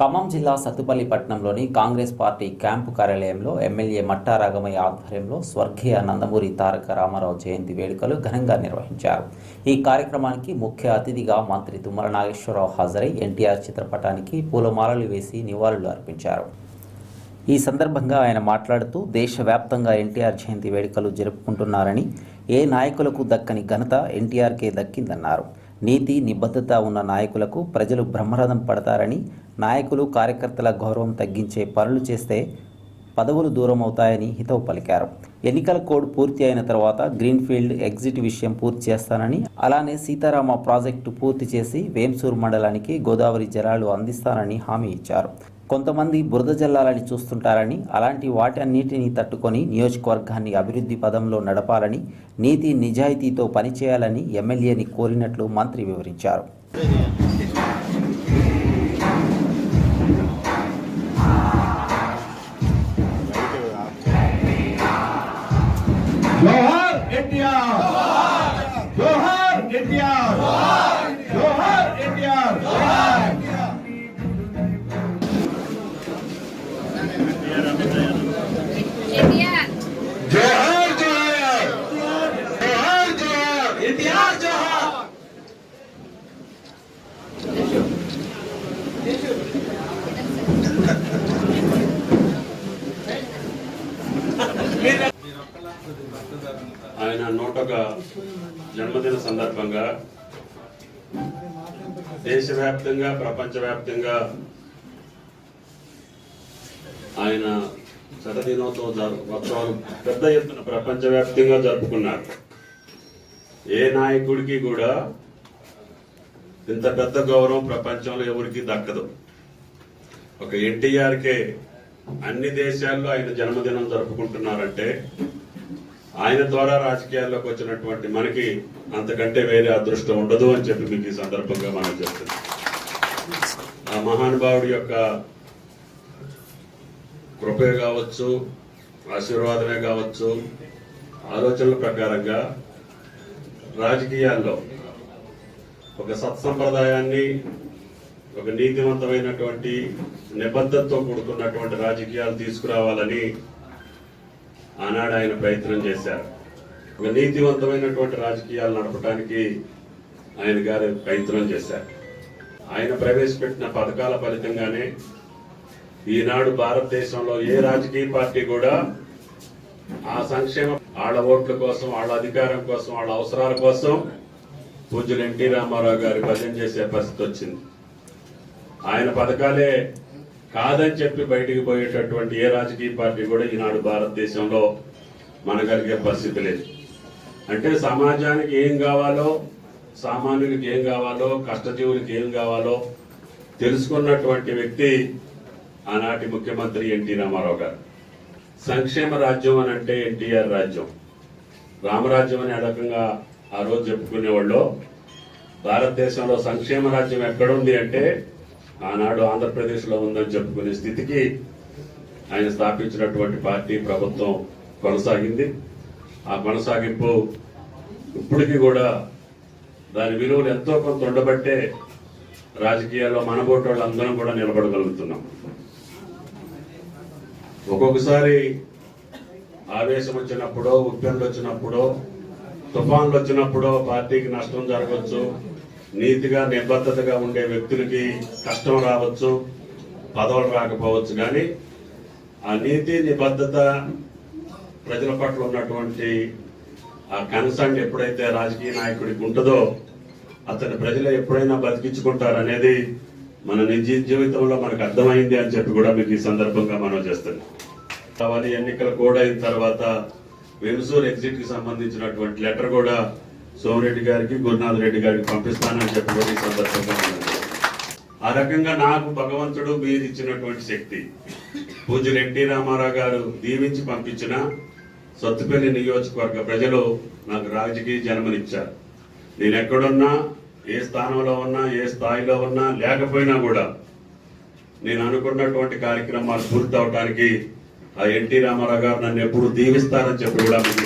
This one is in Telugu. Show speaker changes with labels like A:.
A: ఖమ్మం జిల్లా సత్తుపల్లి పట్టణంలోని కాంగ్రెస్ పార్టీ క్యాంపు కార్యాలయంలో ఎమ్మెల్యే మట్టా రాగమయ్య ఆధ్వర్యంలో స్వర్గీయ నందమూరి తారక రామారావు జయంతి వేడుకలు ఘనంగా నిర్వహించారు. ఈ కార్యక్రమానికి ముఖ్య అతిథిగా మంత్రి తుమ్మల నాగేశ్వరరావు హాజరై ఎన్టీఆర్ చిత్రపటానికి పూలమాలలు వేసి నివాళులు అర్పించారు. ఈ సందర్భంగా ఆయన మాట్లాడుతూ దేశవ్యాప్తంగా ఎన్టీఆర్ జయంతి వేడుకలు జరుపుకుంటున్నారని ఏ నాయకులకు దక్కని ఘనత ఎన్టీఆర్కే దక్కిందన్నారు. నీతి నిబద్ధత ఉన్న నాయకులకు ప్రజలు బ్రహ్మరథం పడతారని నాయకులు కార్యకర్తల గౌరవం తగ్గించే పనులు చేస్తే పదవులు దూరం అవుతాయని హితవు పలికారు. ఎన్నికల కోడ్ పూర్తి అయిన తర్వాత గ్రీన్ఫీల్డ్ ఎగ్జిట్ విషయం పూర్తి చేస్తానని అలానే సీతారామ ప్రాజెక్టు పూర్తి చేసి వేంసూరు మండలానికి గోదావరి జలాలు అందిస్తానని హామీ ఇచ్చారు. కొంతమంది బురద జల్లాలని చూస్తుంటారని అలాంటి వాటన్నిటిని తట్టుకొని నియోజకవర్గాన్ని అభివృద్ధి పదంలో నడపాలని నీతి నిజాయితీతో పనిచేయాలని ఎమ్మెల్యేని కోరినట్లు మంత్రి వివరించారు.
B: Lord.
C: ఆయన నూటొక జన్మదిన సందర్భంగా దేశవ్యాప్తంగా ప్రపంచవ్యాప్తంగా ఆయన శతదినోత్సవ జరు- ఉత్సవాలు పెద్ద ఎత్తున ప్రపంచవ్యాప్తంగా జరుపుకున్నారు. ఏ నాయకుడికి కూడా ఇంత పెద్ద గౌరవం ప్రపంచంలో ఎవరికి దక్కదు. ఒక ఎన్టీఆర్కే అన్ని దేశాల్లో ఆయన జన్మదినం జరుపుకుంటున్నారంటే ఆయన ద్వారా రాజకీయాల్లోకి వచ్చినటువంటి మనకి అంతకంటే వేరే అదృష్టం ఉండదు అని చెప్పి మీకు ఈ సందర్భంగా మనం చెప్తున్నాం. ఆ మహానుభావుడి యొక్క కృపే కావచ్చు ఆశీర్వాదమే కావచ్చు ఆలోచనల ప్రకారంగా రాజకీయాల్లో ఒక సత్సంప్రదాయాన్ని ఒక నీతివంతమైనటువంటి నిబద్ధతతో కూడుకున్నటువంటి రాజకీయాలు తీసుకురావాలని ఆనాడు ఆయన ప్రయత్నం చేశారు. ఒక నీతివంతమైనటువంటి రాజకీయాలు నడపడానికి ఆయన గారు ప్రయత్నం చేశారు. ఆయన ప్రవేశపెట్టిన పథకాల ఫలితంగానే ఈనాడు భారతదేశంలో ఏ రాజకీయ పార్టీ కూడా ఆ సంక్షేమ వాళ్ళ ఓట్ల కోసం వాళ్ళ అధికారం కోసం వాళ్ళ అవసరాల కోసం పూజలు ఎన్టీ రామారావు గారి భజన చేసే పరిస్థితి వచ్చింది. ఆయన పథకాలే కాదని చెప్పి బయటికి పోయేటటువంటి ఏ రాజకీయ పార్టీ కూడా ఈనాడు భారతదేశంలో మనగలిగే పరిస్థితి లేదు. అంటే సమాజానికి ఏం కావాలో సామాన్యులకి ఏం కావాలో కష్టజీవులకి ఏం కావాలో తెలుసుకున్నటువంటి వ్యక్తి ఆనాటి ముఖ్యమంత్రి ఎన్టీ రామారావు గారు. సంక్షేమ రాజ్యం అని అంటే ఎన్టీఆర్ రాజ్యం. రామరాజ్యం అనే రకంగా ఆ రోజు చెప్పుకునేవాళ్ళు. భారతదేశంలో సంక్షేమ రాజ్యం ఎక్కడుంది అంటే ఆనాడు ఆంధ్రప్రదేశ్లో ఉందని చెప్పుకునే స్థితికి ఆయన స్థాపించినటువంటి పార్టీ ప్రభుత్వం కొనసాగింది. ఆ కొనసాగింపు ఇప్పటికీ కూడా దాని విలువలు ఎంతో కొంత ఉండబట్టే రాజకీయాల్లో మనబోటి వాళ్ళందరం కూడా నిలబడగలుగుతున్నాం. ఒక్కొక్కసారి ఆవేశం వచ్చినప్పుడో ఉప్పెన్లు వచ్చినప్పుడో తుఫాన్లు వచ్చినప్పుడో పార్టీకి నష్టం జరగవచ్చు. నీతిగా నిబద్ధతగా ఉండే వ్యక్తులకి కష్టం రావచ్చు పదవులు రాకపోవచ్చు కానీ ఆ నీతి నిబద్ధత ప్రజల పట్ల ఉన్నటువంటి ఆ కన్సర్న్ ఎప్పుడైతే రాజకీయ నాయకుడికి ఉంటుందో అతని ప్రజలు ఎప్పుడైనా బతికించుకుంటారనేది మన నిజ జీవితంలో మనకు అర్థమైంది అని చెప్పి కూడా మీకు ఈ సందర్భంగా మనం చేస్తున్నాం అవన్నీ ఎన్నికలు కూడా అయిన తర్వాత వెలుసూరు ఎగ్జిట్కి సంబంధించినటువంటి లెటర్ కూడా సోమిరెడ్డి గారికి గురునాథ్ రెడ్డి గారికి పంపిస్తానని చెప్పి సందర్భంగా ఆ రకంగా నాకు భగవంతుడు మీరు ఇచ్చినటువంటి శక్తి. పూజ ఎన్టీ రామారావు గారు దీవించి పంపించిన సత్తుపల్లి నియోజకవర్గ ప్రజలు నాకు రాజకీయ జన్మనిచ్చారు. నేను ఎక్కడున్నా ఏ స్థానంలో ఉన్నా ఏ స్థాయిలో ఉన్నా లేకపోయినా కూడా నేను అనుకున్నటువంటి కార్యక్రమాలు పూర్తి అవడానికి ఆ ఎన్టీ రామారావు గారు నన్ను ఎప్పుడు దీవిస్తారని చెప్పి కూడా మీకు